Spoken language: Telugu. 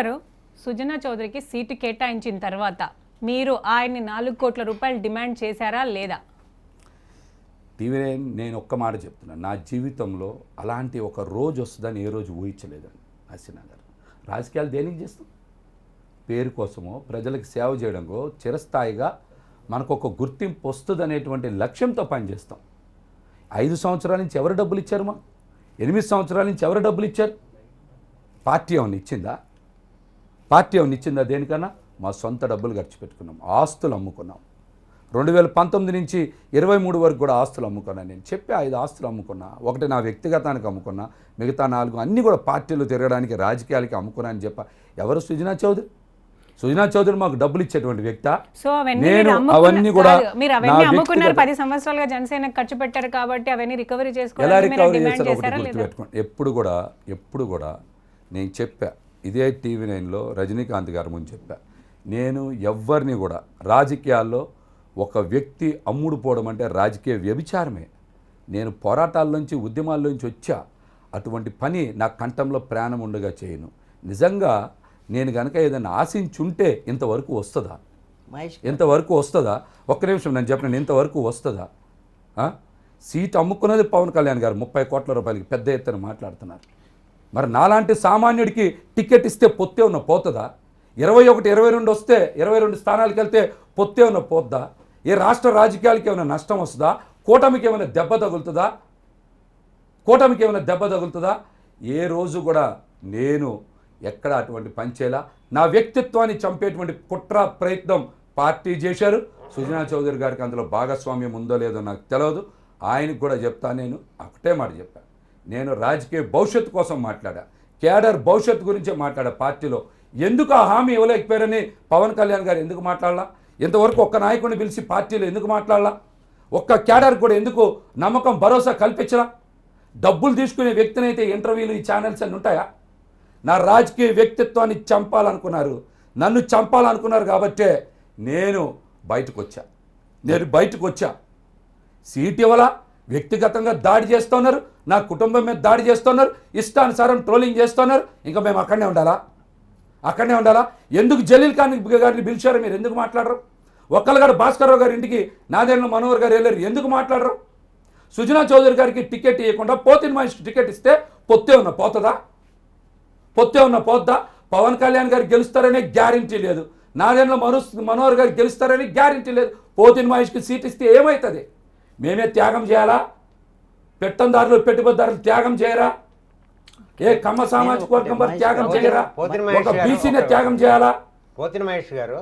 గారు సుజనా చౌదరికి సీటు కేటాయించిన తర్వాత మీరు ఆయన్ని నాలుగు కోట్ల రూపాయలు డిమాండ్ చేశారా లేదా? టీవీ నేను ఒక్క మాట చెప్తున్నాను నా జీవితంలో అలాంటి ఒక రోజు వస్తుందని ఏ రోజు ఊహించలేదండి హసీనా గారు. రాజకీయాలు దేనికి చేస్తాం? పేరు కోసమో ప్రజలకు సేవ చేయడంలో చిరస్థాయిగా మనకు ఒక గుర్తింపు వస్తుంది అనేటువంటి లక్ష్యంతో పనిచేస్తాం. ఐదు సంవత్సరాల నుంచి ఎవరు డబ్బులు ఇచ్చారు మా ఎనిమిది సంవత్సరాల నుంచి ఎవరు డబ్బులు ఇచ్చారు? పార్టీ ఏమైనా ఇచ్చిందా? పార్టీ ఏమైనా ఇచ్చిందా దేనికన్నా? మా సొంత డబ్బులు ఖర్చు పెట్టుకున్నాం. ఆస్తులు అమ్ముకున్నాం. రెండు వేల పంతొమ్మిది నుంచి ఇరవై మూడు వరకు కూడా ఆస్తులు అమ్ముకున్నా నేను. చెప్పి ఐదు ఆస్తులు అమ్ముకున్నా. ఒకటి నా వ్యక్తిగతానికి అమ్ముకున్నా. మిగతా నాలుగు అన్నీ కూడా పార్టీలు తిరగడానికి రాజకీయాలకి అమ్ముకున్నా అని చెప్ప. ఎవరు సుజనా చౌదరి? సుజనా చౌదరి మాకు డబ్బులు ఇచ్చేటువంటి వ్యక్త. సో నేను అవన్నీ కూడా మీరు అవన్నీ అమ్ముకున్నారు. పది సంవత్సరాలుగా జనసేన ఖర్చు పెట్టారు కాబట్టి అవన్నీ రికవరీ ఎలా చేసుకోవాలని మీరు రికవరీ చేస్తారో ఒకటి గుర్తుపెట్టుకోండి. ఎప్పుడు కూడా ఎప్పుడు కూడా నేను చెప్పా. ఇదే టీవీ నైన్లో రజనీకాంత్ గారి ముందు చెప్పా. నేను ఎవ్వరిని కూడా రాజకీయాల్లో ఒక వ్యక్తి అమ్ముడు పోవడం అంటే రాజకీయ వ్యభిచారమే. నేను పోరాటాల్లోంచి ఉద్యమాల్లోంచి వచ్చా. అటువంటి పని నా కంఠంలో ప్రాణం ఉండగా చేయను. నిజంగా నేను కనుక ఏదైనా ఆశించుంటే ఇంతవరకు వస్తుందా? మహేష్ ఎంతవరకు వస్తుందా? ఒక్క నిమిషం నేను చెప్పిన ఇంతవరకు వస్తుందా? సీట్ అమ్ముకున్నది పవన్ కళ్యాణ్ గారు ముప్పై కోట్ల రూపాయలకి పెద్ద ఎత్తున మాట్లాడుతున్నారు. మరి నాలాంటి సామాన్యుడికి టికెట్ ఇస్తే పొత్తే ఉన్న పోతుందా? ఇరవై ఒకటి ఇరవై రెండు వస్తే ఇరవై రెండు స్థానాలకు వెళ్తే పొత్తే ఉన్న పోద్దా? ఏ రాష్ట్ర రాజకీయాలకి ఏమైనా నష్టం వస్తుందా? కూటమికి ఏమైనా దెబ్బ తగులుతుందా? కూటమికి ఏమైనా దెబ్బ తగులుతుందా? ఏ రోజు కూడా నేను ఎక్కడ అటువంటి పని నా వ్యక్తిత్వాన్ని చంపేటువంటి కుట్ర ప్రయత్నం పార్టీ చేశారు. సుజనా చౌదరి గారికి అందులో భాగస్వామ్యం ఉందో లేదో నాకు తెలియదు ఆయనకు కూడా చెప్తా నేను. ఒకటే మాట చెప్పాను నేను రాజకీయ భవిష్యత్తు కోసం మాట్లాడా. కేడర్ భవిష్యత్తు గురించే మాట్లాడా పార్టీలో. ఎందుకు ఆ హామీ ఇవ్వలేకపోయారని పవన్ కళ్యాణ్ గారు ఎందుకు మాట్లాడాలా? ఇంతవరకు ఒక్క నాయకుడిని పిలిచి పార్టీలో ఎందుకు మాట్లాడాలా? ఒక్క కేడర్ కూడా ఎందుకు నమ్మకం భరోసా కల్పించరా డబ్బులు తీసుకునే వ్యక్తినైతే ఇంటర్వ్యూలు ఈ ఛానల్స్ అన్నీ ఉంటాయా? నా రాజకీయ వ్యక్తిత్వాన్ని చంపాలనుకున్నారు. నన్ను చంపాలనుకున్నారు కాబట్టే నేను బయటకు వచ్చా నేను బయటకు వచ్చా సీట్ ఇవ్వలా? వ్యక్తిగతంగా దాడి చేస్తున్నారు నా కుటుంబం మీద దాడి చేస్తున్నారు ఇష్టానుసారం ట్రోలింగ్ చేస్తున్నారు. ఇంకా మేము అక్కడనే ఉండాలా? అక్కడనే ఉండాలా? ఎందుకు జలీల్ ఖాన్ గారిని పిలిచారు? మీరు ఎందుకు మాట్లాడరు? ఒక్కళ్ళగాడు భాస్కర్రావు గారి ఇంటికి నాదేళ్ళ మనోహర్ గారు వెళ్ళారు. ఎందుకు మాట్లాడరు? సుజనా చౌదరి గారికి టికెట్ ఇవ్వకుండా పోతిన్ మనిషికి టికెట్ ఇస్తే పొత్తే ఉన్న పోతుందా? పొత్తే ఉన్న పోద్దా? పవన్ కళ్యాణ్ గారు గెలుస్తారనే గ్యారంటీ లేదు. నాదేళ్ళ మనో మనోహర్ గారు గెలుస్తారని గ్యారంటీ లేదు. పోతిన్ మహేష్కి సీట్ ఇస్తే ఏమవుతుంది మేమే త్యాగం చేయాలా? పెట్టందారులు పెట్టుబడిదారులు త్యాగం చేయరా? ఏ కమ్మ సామాజిక వర్గం వారు త్యాగం చేయరా? ఒక బీసీనే త్యాగం చేయాలా? పోతిన మహేష్ గారు